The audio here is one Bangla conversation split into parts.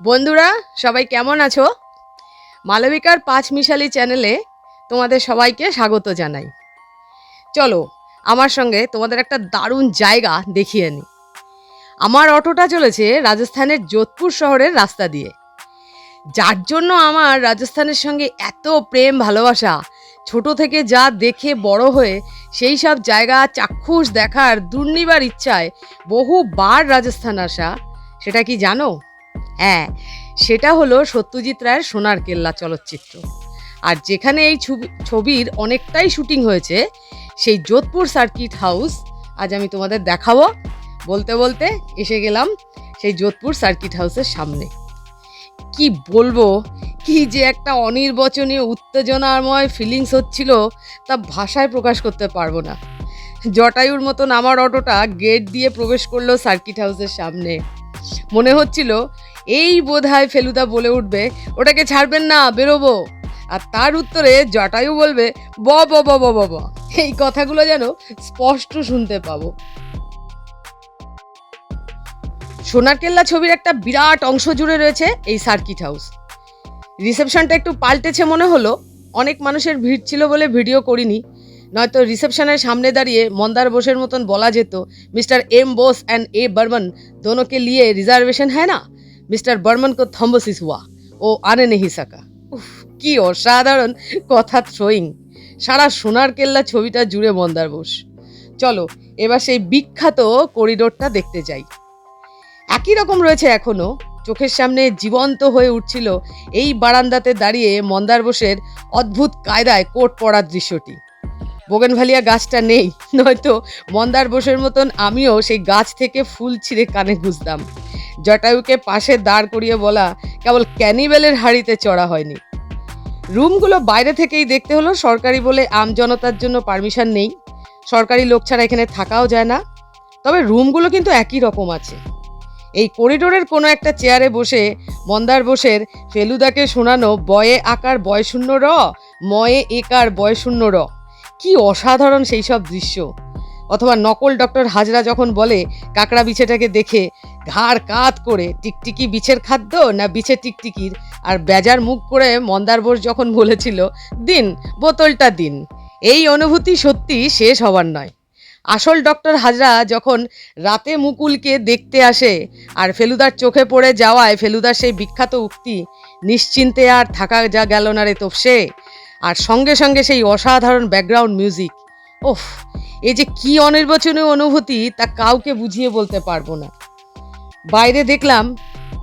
বন্ধুরা, সবাই কেমন আছো? মালবিকার পাঁচ মিশালি চ্যানেলে তোমাদের সবাইকে স্বাগত জানাই। চলো, আমার সঙ্গে তোমাদের একটা দারুণ জায়গা দেখিয়ে নিই আমার অটোটা চলেছে রাজস্থানের যোধপুর শহরের রাস্তা দিয়ে। যার জন্য আমার রাজস্থানের সঙ্গে এত প্রেম, ভালোবাসা, ছোট থেকে যা দেখে বড় হয়ে সেই সব জায়গা, চাক্ষুষ দেখার দুর্নিবার ইচ্ছায় বহুবার রাজস্থান আসা, সেটা কি জানো? হ্যাঁ সেটা হলো সত্যজিৎ রায়ের সোনার কেল্লা চলচ্চিত্র। আর যেখানে এই ছবি ছবির অনেকটাই শুটিং হয়েছে, সেই যোধপুর সার্কিট হাউস, আজ আমি তোমাদের দেখাবো। বলতে বলতে এসে গেলাম সেই যোধপুর সার্কিট হাউসের সামনে। কি বলব, কি যে একটা অনির্বচনীয় উত্তেজনাময় ফিলিংস হচ্ছিল, তা ভাষায় প্রকাশ করতে পারব না। জটায়ুর মতন আমার অটোটা গেট দিয়ে প্রবেশ করল সার্কিট হাউসের সামনে। মনে হচ্ছিল, এই বোধহয় ফেলুদা বলে উঠবে, ওটাকে ছাড়বেন না, বেরোবো। আর তার উত্তরে জটায়ু বলবে, ব ব ব ব ব। এই কথাগুলো যেন স্পষ্ট শুনতে পাবো। সোনার কেল্লা ছবির একটা বিরাট অংশ জুড়ে রয়েছে এই সার্কিট হাউস। রিসেপশনটা একটু পাল্টেছে মনে হলো, অনেক মানুষের ভিড় ছিল বলে ভিডিও করিনি নয়তো রিসেপশনের সামনে দাঁড়িয়ে মন্দার বোসের মতন বলা যেত, mister M Bose and A Barman দোনোকে লিয়ে রিজার্ভেশন হ্যাঁ না? মিস্টার বর্মন কো থম্বোসিস হুয়া, ও আনে নেহি সাকা উফ, কি অসাধারণ কথা থ্রোয়িং। সারা সোনার কেল্লা ছবিটা জুড়ে মন্দার বোস। চলো, এবার সেই বিখ্যাত করিডোরটা দেখতে যাই। একই রকম রয়েছে এখনও চোখের সামনে জীবন্ত হয়ে উঠছিল এই বারান্দাতে দাঁড়িয়ে মন্দার বোসের অদ্ভুত কায়দায় কোট পড়ার দৃশ্যটি। বোগেনভালিয়া গাছটা নেই, নয়তো মন্দার বোসের মতন আমিও সেই গাছ থেকে ফুল ছিঁড়ে কানে গুঁজতাম জটায়ুকে পাশে দাঁড় করিয়ে বলা কেবল ক্যানিবেলের হাড়িতে চড়া হয়নি। রুমগুলো বাইরে থেকেই দেখতে হলো, সরকারি বলে আমজনতার জন্য পারমিশন নেই। সরকারি লোক ছাড়া এখানে থাকাও যায় না। তবে রুমগুলো কিন্তু একই রকম আছে। এই করিডোরের কোনো একটা চেয়ারে বসে মন্দার বোসের ফেলুদাকে শোনানো বয়ে আকার বয়শূন্য র, ময়ে একার বয়শূন্য র। কি অসাধারণ সেই সব দৃশ্য। অথবা নকল ডক্টর হাজরা যখন বলে, কাঁকড়া বিছেটাকে দেখে ঘাড় কাত করে টিকটিকি বিছের খাদ্য না বিছে টিকটিকির? আর বেজার মুখ করে মন্দার বোস যখন বলেছিল, দিন, বোতলটা দিন। এই অনুভূতি সত্যি শেষ হবার নয়। আসল ডক্টর হাজরা যখন রাতে মুকুলকে দেখতে আসে আর ফেলুদার চোখে পড়ে যাওয়ায় ফেলুদার সেই বিখ্যাত উক্তি, নিশ্চিন্তে আর থাকা যা গেল না রে তোপসে। আর সঙ্গে সঙ্গে সেই অসাধারণ ব্যাকগ্রাউন্ড মিউজিক ওফ এই যে কি অনির্বাচনীয় অনুভূতি তা কাউকে বুঝিয়ে বলতে পারব না। বাইরে দেখলাম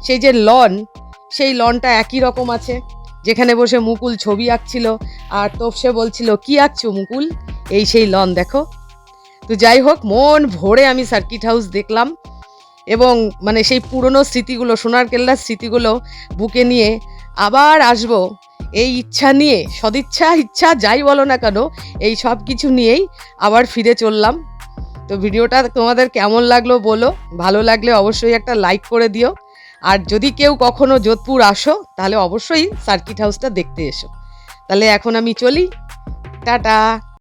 সেই যে লন সেই লনটা একই রকম আছে। যেখানে বসে মুকুল ছবি আঁকছিল আর তোপসে বলছিল, কি আঁকছো মুকুল? এই সেই লন দেখো। তো যাই হোক, মন ভরে আমি সার্কিট হাউস দেখলাম এবং মানে সেই পুরনো স্মৃতিগুলো সোনার কেল্লার স্মৃতিগুলো বুকে নিয়ে আবার আসব এই ইচ্ছা নিয়ে, সদিচ্ছা, ইচ্ছা, যাই বলো না কেন, এই সব কিছু নিয়েই আবার ফিরে চললাম। তো ভিডিওটা তোমাদের কেমন লাগল বলো, ভালো লাগলে অবশ্যই একটা লাইক করে দিও। আর যদি কেউ কখনো যোধপুর আসো, তাহলে অবশ্যই সার্কিট হাউসটা দেখতে এসো। তাহলে এখন আমি চলি। টাটা!